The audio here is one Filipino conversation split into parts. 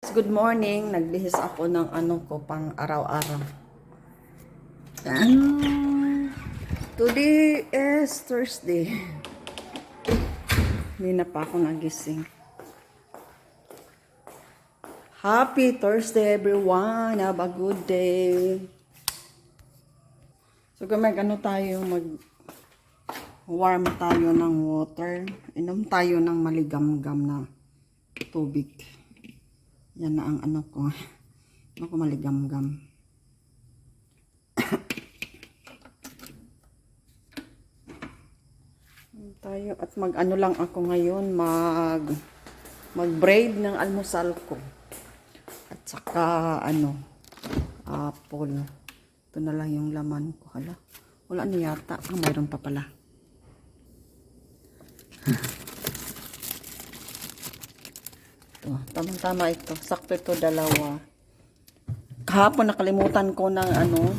Good morning. Nagbihis ako ng ano ko pang araw-araw. Yan. Today is Thursday. Hindi na pa ako nagising. Happy Thursday everyone. Have a good day. So kung mag ano tayo, mag warm tayo ng water. Inom tayo ng maligamgam na tubig. Yan na ang ano ko. Ano ko maligamgam. Tayo at mag ano lang ako ngayon mag mag braid ng almusal ko. At saka ano apple. Ito na lang yung laman ko. Hala. Wala na yata. Ah, mayroon pa pala. Ito, tamang-tama ito. Sakto ito dalawa. Kahapon nakalimutan ko ng ano,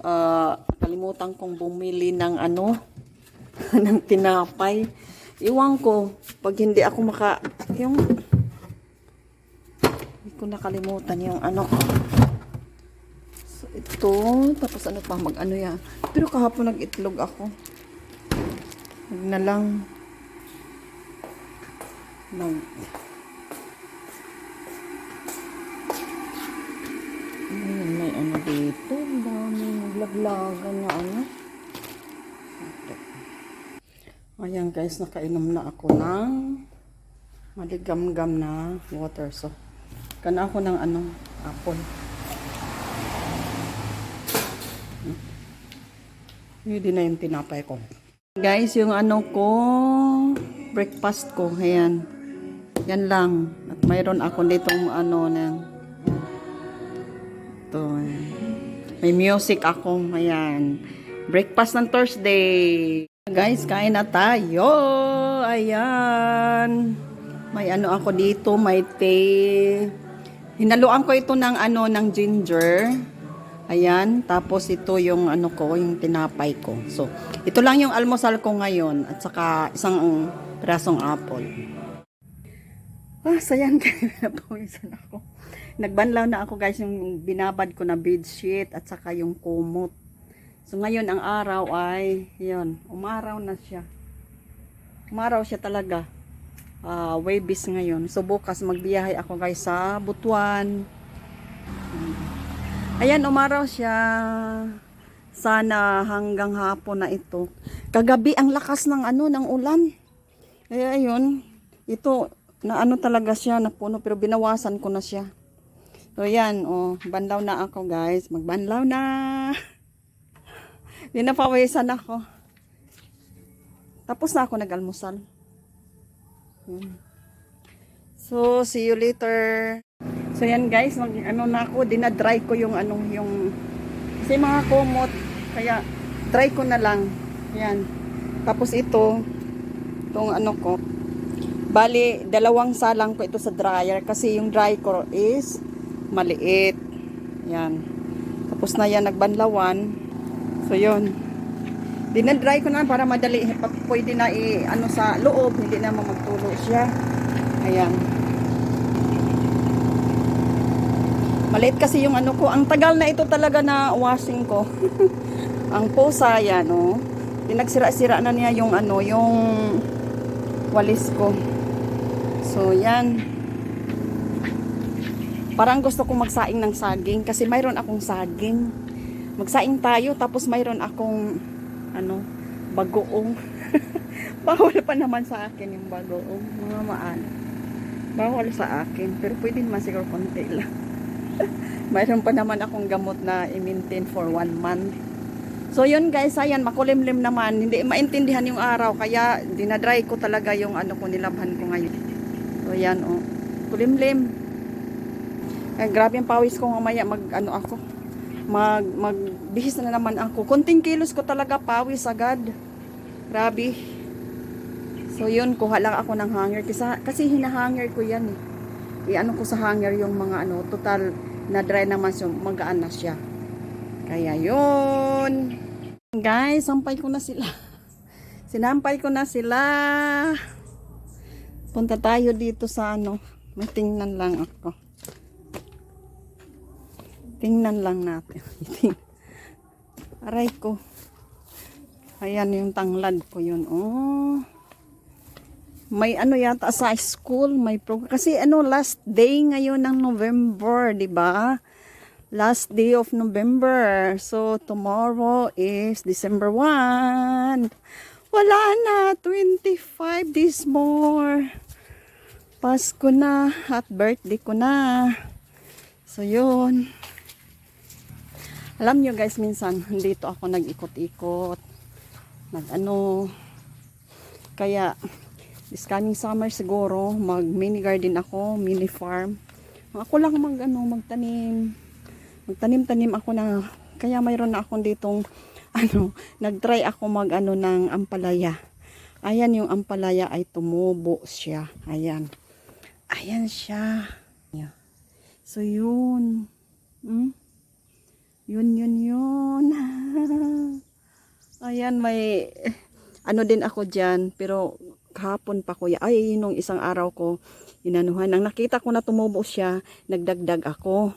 ah, nakalimutan kong bumili ng ano, ng tinapay. Iwan ko, pag hindi ako maka, yung, hindi ko nakalimutan yung ano. So, ito, tapos ano pa, mag ano yan. Pero kahapon nag-itlog ako. Huwag na lang. Nag, Ayun, may ano dito. Ang daming naglaglagan na ano. Okay. Ayan guys, nakainom na ako ng maligamgam na water. So, kana ako ng ano, apple. Hmm. Hindi na yung tinapay ko. Guys, yung ano ko, breakfast ko, ayan. Yan lang. At mayroon ako ditong ano ng ito. May music ako. Ayan. Breakfast ng Thursday. Guys, kain na tayo. Ayan. May ano ako dito. May tea. Hinaluan ko ito ng ano, ng ginger. Ayan. Tapos ito yung ano ko, yung tinapay ko. So, ito lang yung almusal ko ngayon. At saka isang pirasong apple. Ah, sayan kayo. Napawisan ako. Nagbanlaw na ako guys yung binabad ko na bedsheet at saka yung kumot. So ngayon ang araw ay, yun, umaraw na siya. Umaraw siya talaga. Ah, waybis ngayon. So bukas magbiyahe ako guys sa Butuan. Ayan, umaraw siya. Sana hanggang hapon na ito. Kagabi ang lakas ng ano, ng ulan. Kaya ayun, ito, na ano talaga siya, napuno, pero binawasan ko na siya. So, yan, oh, banlaw na ako, guys. Magbanlaw na. Hindi na pawisan ako. Tapos na ako nag-almusal. So, see you later. So, yan, guys. Mag, ano na ako, dinadry ko yung, ano, yung, kasi mga kumot, kaya, dry ko na lang. Yan. Tapos ito, itong ano ko, bali, dalawang salang ko ito sa dryer kasi yung dry ko is maliit. Yan. Tapos na yan nagbanlawan. So yun. Dinadry ko na para madali pwede na i ano sa loob, hindi na magtulo siya. Ayan. Maliit kasi yung ano ko. Ang tagal na ito talaga na washing ko. Ang pusa yan, oh. Pinagsira-sira na niya yung ano, yung walis ko. So, yan. Parang gusto kong magsaing ng saging kasi mayroon akong saging. Magsaing tayo tapos mayroon akong ano, bagoong. Bawal pa naman sa akin yung bagoong. Mga maan. Bawal sa akin. Pero pwede naman siguro konti lang. mayroon pa naman akong gamot na i-maintain for one month. So yun guys, ayan, makulimlim naman. Hindi maintindihan yung araw. Kaya dinadry ko talaga yung ano ko, nilabhan ko ngayon. So yan, oh. Kulimlim. Ay, grabe ang pawis ko mamaya mag ano ako. Mag magbihis na naman ako. Kunting kilos ko talaga pawis agad. Grabe. So yun, kuha lang ako ng hanger kasi, kasi hinahanger ko yan eh. I-ano ko sa hanger yung mga ano, total na dry naman so magaan na siya. Kaya yun. Guys, sampay ko na sila. Sinampay ko na sila. Punta tayo dito sa ano. May tingnan lang ako. Tingnan lang natin. Aray ko. Ayan yung tanglad ko yun. Oh. May ano yata sa school, may program. Kasi ano, last day ngayon ng November, di ba? Last day of November. So, tomorrow is December 1. Wala na, 25 days more. Pasko na at birthday ko na. So, yun. Alam nyo guys, minsan, dito ako nag-ikot-ikot. Nag-ano. Kaya, this coming summer siguro, mag mini garden ako, mini farm. Ako lang mag, ano, magtanim. Magtanim-tanim ako na, kaya mayroon na akong ditong, ano, nag-try ako mag, ano, ng ampalaya. Ayan yung ampalaya ay tumubo siya. Ayan. Ayan siya. So, yun. Hmm? Yun, yun, yun. Ayan, may, ano din ako dyan, pero kahapon pa kuya, ay, nung isang araw ko, inanuhan, nang nakita ko na tumubo siya, nagdagdag ako.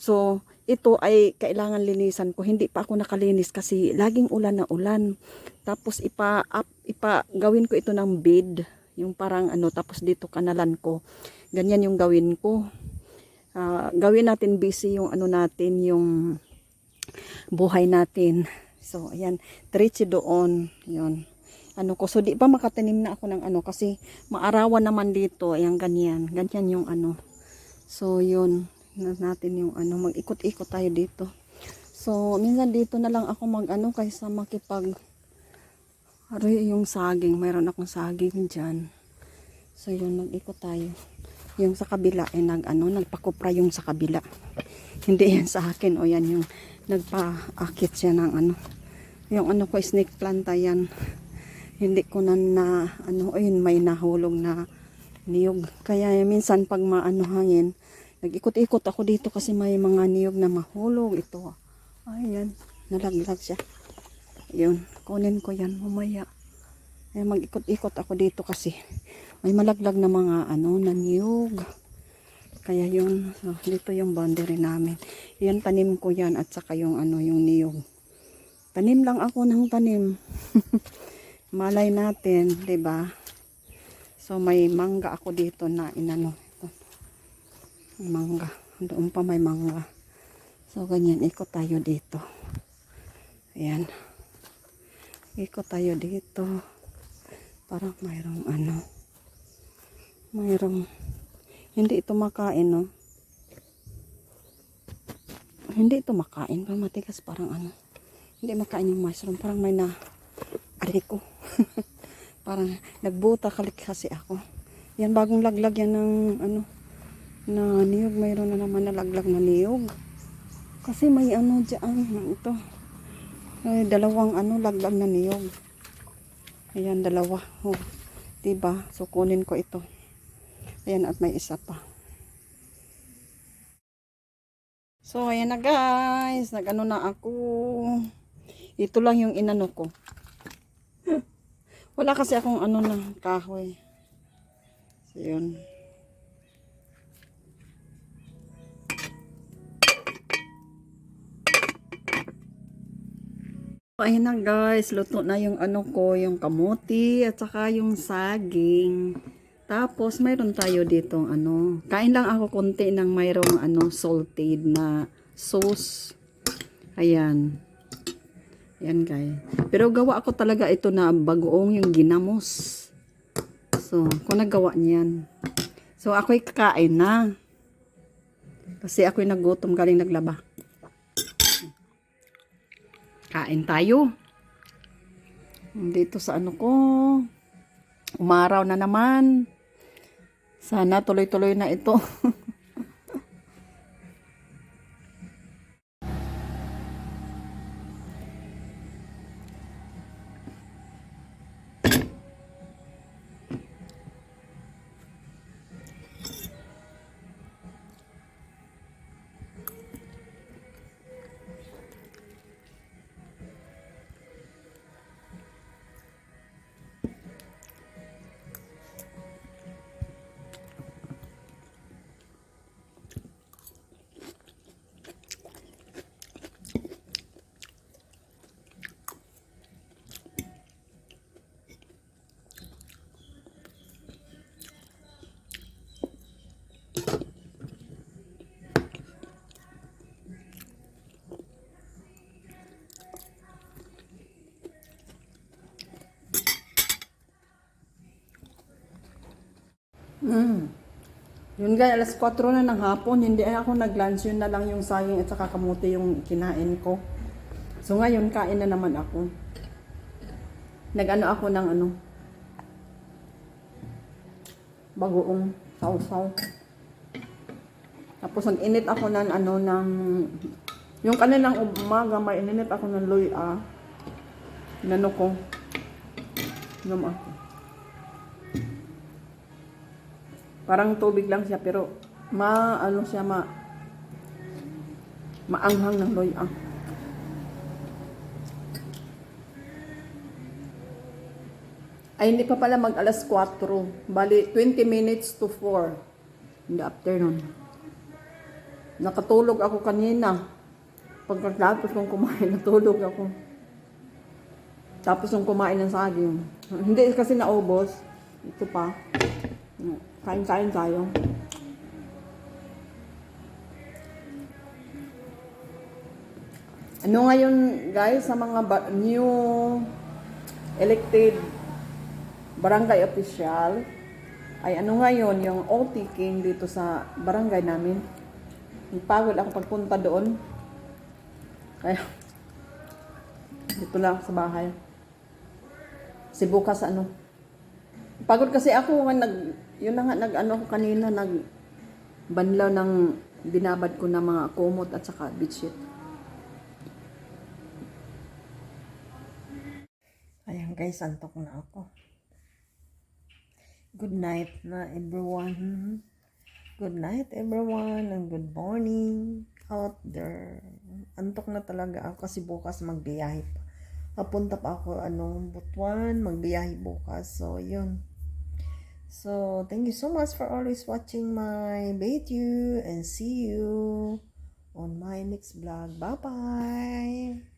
So, ito ay kailangan linisan ko. Hindi pa ako nakalinis kasi laging ulan na ulan. Tapos ipa, up, ipa, gawin ko ito ng bed. Yung parang ano, tapos dito kanalan ko. Ganyan yung gawin ko. Ah, gawin natin busy yung ano natin, yung buhay natin. So, ayan, diretso doon. Yun. Ano ko, so di pa makatanim na ako ng ano kasi maarawan naman dito. Ayan, ganyan. Ganyan yung ano. So, yun. Na natin yung ano, mag-ikot-ikot tayo dito. So, minsan dito na lang ako mag ano kaysa makipag Aray, yung saging. Mayroon akong saging dyan. So, yun, mag-ikot tayo. Yung sa kabila, ay nag, ano, nagpakupra yung sa kabila. Hindi yan sa akin. O yan yung nagpa-akit siya ng ano. Yung ano ko, snake plant yan. Hindi ko na na, ano, ayun, may nahulog na niyog. Kaya minsan pag maano hangin, nag-ikot-ikot ako dito kasi may mga niyog na mahulog. Ito, ayan, nalaglag siya. Yun, kunin ko yan mamaya. Ay, mag-ikot-ikot ako dito kasi may malaglag na mga ano, na niyog. Kaya yun, so, dito yung boundary namin. Yan, tanim ko yan at saka yung ano, yung niyog. Tanim lang ako ng tanim. Malay natin, ba? So may mangga ako dito na inano. Ito. Mangga. Doon pa may mangga. So ganyan, ikot tayo dito. Ayan. Ikot tayo dito. Parang mayroong ano. Mayroong hindi ito makain, no? Hindi ito makain. Parang matigas, parang ano. Hindi makain yung mushroom. Parang may na... Aray ko. parang nagbuta kalik kasi ako. Yan, bagong laglag yan ng ano, na niyog. Mayroon na naman nalaglag na niyog. Kasi may ano dyan. Ito. Ay, dalawang ano, laglag na niyog. Ayan, dalawa. Oh, diba? So, kunin ko ito. Ayan, at may isa pa. So, ayan na guys. Nag-ano na ako. Ito lang yung inano ko. Wala kasi akong ano na kahoy. So, yun. Ayan na guys, luto na yung ano ko, yung kamuti at saka yung saging. Tapos mayroon tayo dito ano, kain lang ako konti ng mayroong ano salted na sauce. Ayan. Ayan guys. Pero gawa ako talaga ito na bagoong yung ginamos. So, kung nagawa niyan. So, ako'y kakain na. Kasi ako'y nagutom galing naglaba. Kain tayo. Dito sa ano ko. Umaraw na naman. Sana tuloy-tuloy na ito. Mm. Yun guys, alas 4 na ng hapon, hindi ako nag-lunch, yun na lang yung sayang at saka kamuti yung kinain ko. So ngayon, kain na naman ako. Nag-ano ako ng ano, bagoong sausaw. Tapos nag-init ako ng ano, ng, yung kanilang umaga, may ininit ako ng luya. Inano ko. Inom ako. Parang tubig lang siya pero ma ano siya ma maanghang ng loy ah. Ay hindi pa pala mag alas 4. Bali 20 minutes to 4 in the afternoon. Nakatulog ako kanina. Pagkatapos kong kumain, natulog ako. Tapos nung kumain ng saging. Hindi kasi naubos. Ito pa. Kain-kain tayo. Ano ngayon guys sa mga new elected barangay official ay ano ngayon yung OT King dito sa barangay namin. Nagpagod ako pagpunta doon. Kaya dito lang sa bahay. Si bukas ano. Pagod kasi ako nag yun na nga nag ano ko kanina nag banlaw ng binabad ko na mga kumot at saka bedsheet. Ayan guys, antok na ako. Good night na everyone. Good night everyone and good morning out there. Antok na talaga ako kasi bukas magbiyahe pa. Papunta pa ako ano, Butuan, magbiyahe bukas. So, yun. So, thank you so much for always watching my video and see you on my next vlog. Bye-bye!